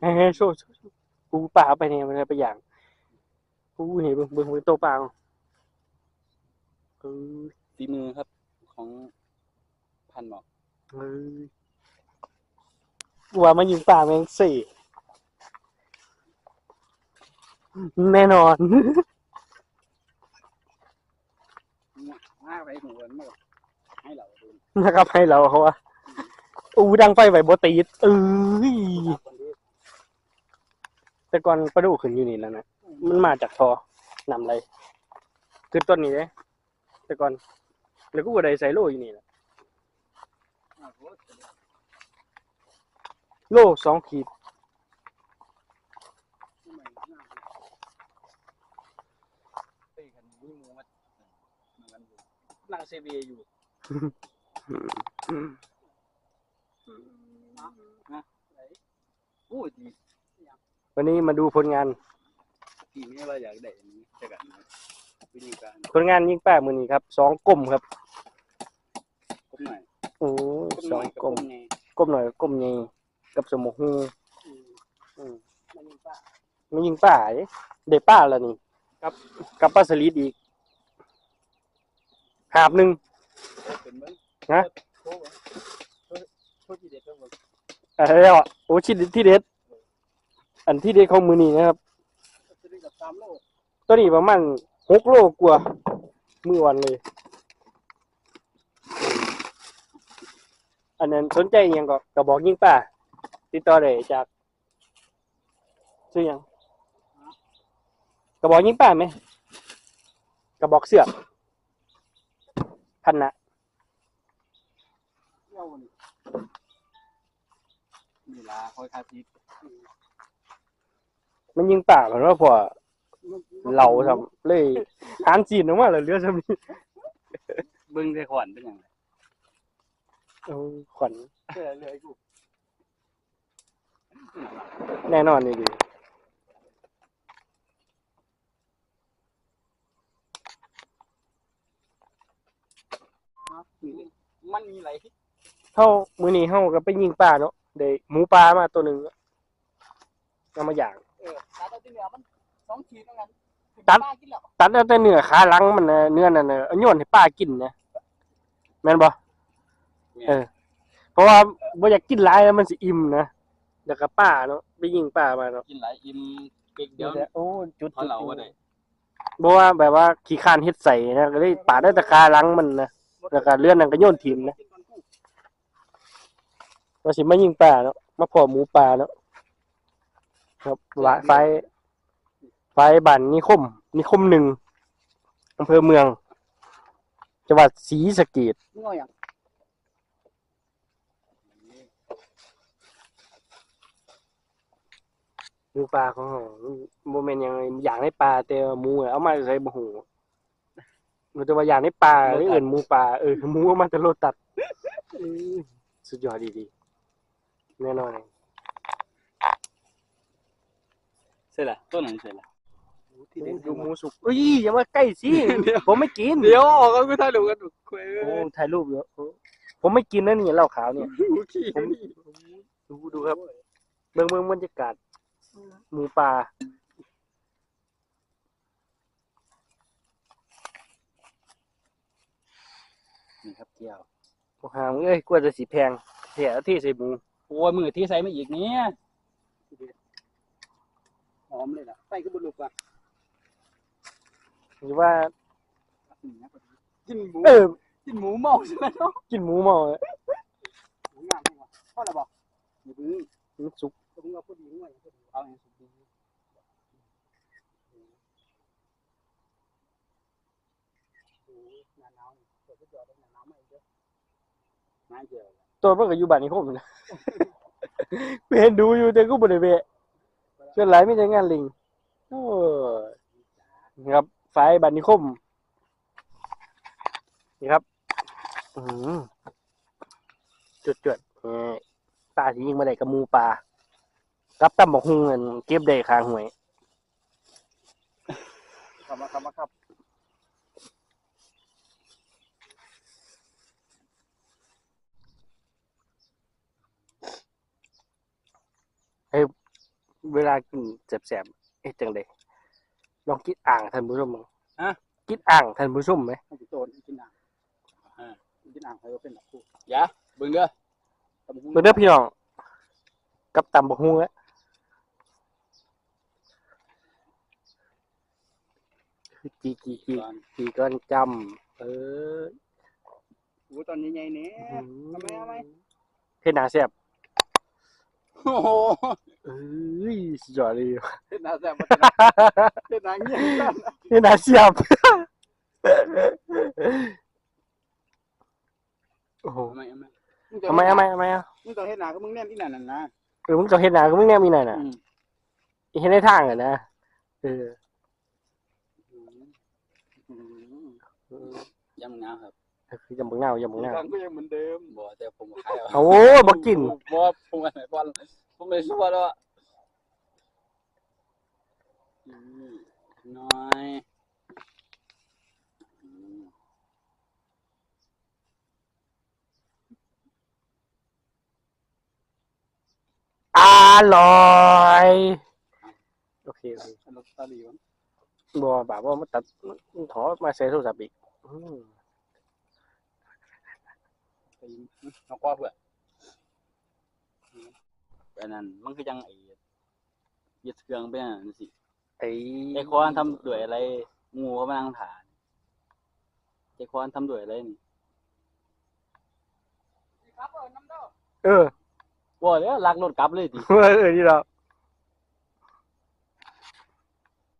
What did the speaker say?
เฮ้ยโชว์โชว์โชว์ปูปลาไปเนี่ยมันอะไรไปอย่างปูนี่เบิ่งเบิ่งเบิ่งโตวปลาเอาเออฝีมือครับของพันหมอกเออว่ามันยิงปลาแมงสี่แน่นอนมาไปหมูมันมาให้เราดูนะครับให้เราเขาว่าอู้ดังไฟไหวบตีดเอ้ยคนที่ แต่ก่อนปลาดุกขึ้นอยู่นี่แล้วนะมันมาจากทอนำอะไรคือต้นนี้เลยแต่ก่อนแล้วก็บัได้ใส่โลอยู่นี่แหละโลสองขีดตีกันมีหมูมาเหมือนกันอยู่นั่งเซเบียอยู่โอ้ดี วันนี้มาดูผลงานทีนี้ว่าอยากได้อันนี้แต่กันนะวิธีการผลงานยิงแป้มือนี้ครับสองกลมครับก้มหน่อยโอ้ยก้มสหอน่งอยกับกลก้มมไงกลมหน่อยกลมใหญ่กับสมองหูอืมมันยิงป้ามันยิงป้าเด้เด็ป้าแล้วนี่กับกับปลาสลิดอีกหาบหนึ่งเป็นเบิ้งฮะโค้งโค้งโค้งที่เด็ดก็หมดอะไรแล้วอะโอ้ชิดที่เด็ด อันที่เด็ดของมือนี้นะครับ ตัวนี้ประมาณหกโลกว่ามือวันเลย อันนั้นสนใจยังก็กระบอกยิงป่าติดต่อได้จากซื้อยังกระบอกยิงป่าไหมกระบอกเสือกพันนะเวนี่ลาคอยคาทิ มันยิงป่าเหมือนว่าพอเราทำเลยหานจีนออกมาแล้วเหลือทำนี้เบิ้งได้ขวัญเป็นยังไงเอาขวัญเชื่อเลยกูแน่นอนนี่ดีมันมีอะไรเฮามื้อนี้เฮาก็ไปยิงป่าเนาะได้หมูป่ามาตัวหนึงเอามาย่าง เออตาตัวที่เหลือมันสองขีดเท่านั้นตัดป้ากินแล้วตัดเอาแต่เนื้อขาหลังมันน่ะเนื้อนั่นน่ะเอาโยนให้ป้ากินนะแม่นบ่เออ เพราะว่าบ่อยากกินหลายแล้วมันสิอิ่มนะแล้วก็ป้าเนาะไปยิงป้ามาเนาะกินหลายอิ่มเด็กเดียวโอ้จุดพอเราก็ได้บ่ว่าแบบว่าขี้คร้านเฮ็ดใส่นะก็เลยปาดได้แต่ขาหลังมันนะแล้วก็เลื่อนนั่นก็โยนทิ้งนะว่าสิมายิงป่าเนาะมาพอหมูป่าเนาะครับว่าไฟ ไฟบ้านนิคม นิคมหนึ่งอำเภอเมือง จังหวัดศรีสะเกษมึงเอาอย่างหมูป่าของเราโมเมนต์ยังอย่างในป่าแต่ว่าหมูอะเอามาใส่บ่หูมันจะว่าอย่างในป่าหรือเอื่นหมูป่าเออหมูเอามาแต่โลตัดเออสุดยอดดีๆแน่นอนเสร็จละต้นไหนเสร็จละ ดูหมูสุกเอ้ยอย่ามาใกล้สิผมไม่กินเดี๋ยวออกกันก็ถ่ายรูปกันคุยโอ้ถ่ายรูปเยอะโอ้ผมไม่กินนะนี่เหล้าขาวเนี่ยขี้ผมดูดูครับเมืองเมืองบรรยากาศหมูป่านี่ครับเกี่ยวโอ้หามเอ้ยกลัวจะสีแพงเสียที่ใส่หมูโอ้ยมือที่ใส่มาอีกเนี่ยหอมเลยล่ะใส่ก็บุลุกอะ หรือว่า กินหมูเออ กินหมูเมาใช่ไหมเนาะกินหมูเมาอะหมูงามจังวะพ่อเราบอกอย่าพึ่งมันสุกก็มึงเอาพูดดีง่ายพูดดีเอาอย่างสุดดีหน้าหนาวนี่เปิดก็จอดหน้าหนาวมาอีกเยอะน้าเจอตัวมันก็อยู่บ้านนี้คมนะไปเห็นดูอยู่แต่ก็บ่ได้เวะเชิญหลายมีแต่งานลิงโอ้ยครับ ไฟบ้านนิคม นี่ครับ อือจุดจดๆนี่ปลาที่ยิงมาได้กับหมูปลากับตำบักฮุงเงินเก็บได้ข้างหวยครับมาครับมาครับให้เวลากินแสบๆเอ๊ะจังได ลองกินอ่างท่านผู้ชมมั้งฮะ กินอ่างท่านผู้ชมไหมให้กูโตนกินอ่างอ่ากินอ่างใครก็เป็นแบบกูอย่าเบิ่งเด้อตำบักหุ่งเบิ่งเด้อพี่น้อง กับตำบักฮุ้งแล้วจีจีจีก่อนจีก้อนจำเออกูตอนใหญ่ๆเนี่ยทำไมทำไม เฮ็ดหนาแซ่บโอ้โห เอ้ยสุดยอดเลยเฮ็ดหน้าแซ่บบ่ได้เฮ็ดหน้าเงี้ยกันเฮ็ดหนาแซ่บโอ้โหทำไมทำไมทำไมทำไมทำไมอะมึงต้องเฮ็ดหน้าก็มึงแน่นอีนั่นน่ะนะเออมึงจะเฮ็ดหนาก็มึงแนมมีหน่อยน่ะอืมเฮ็ดในทางอะนะเอออืมอืมเออยังหนาวครับคือยังบ่เงายังบ่เงาฟังก็ยังเหมือนเดิมบ่แต่ผมขายโอ้บ่กินบ่ผมอะไรบ อลผมเลยสู้แล้วอะอืมน้อยอืมอร่อยโอเคโอเครสตาลีวะบ่แบบว่ามาตัดถอมาใส่โทรศัพท์อีกอืมไปน้องก้อเพื่อนอันนั้น มันคือยังไอ้ยึดเครื่องไปนั่นสิไอ้ไอ้คอนทำด้วยอะไรงูเขามานั่งถานไอ้คอนทำด้วยอะไรนี่เออ ว่าแล้วลักรถกลับเลยดิ เออเออนี่เรา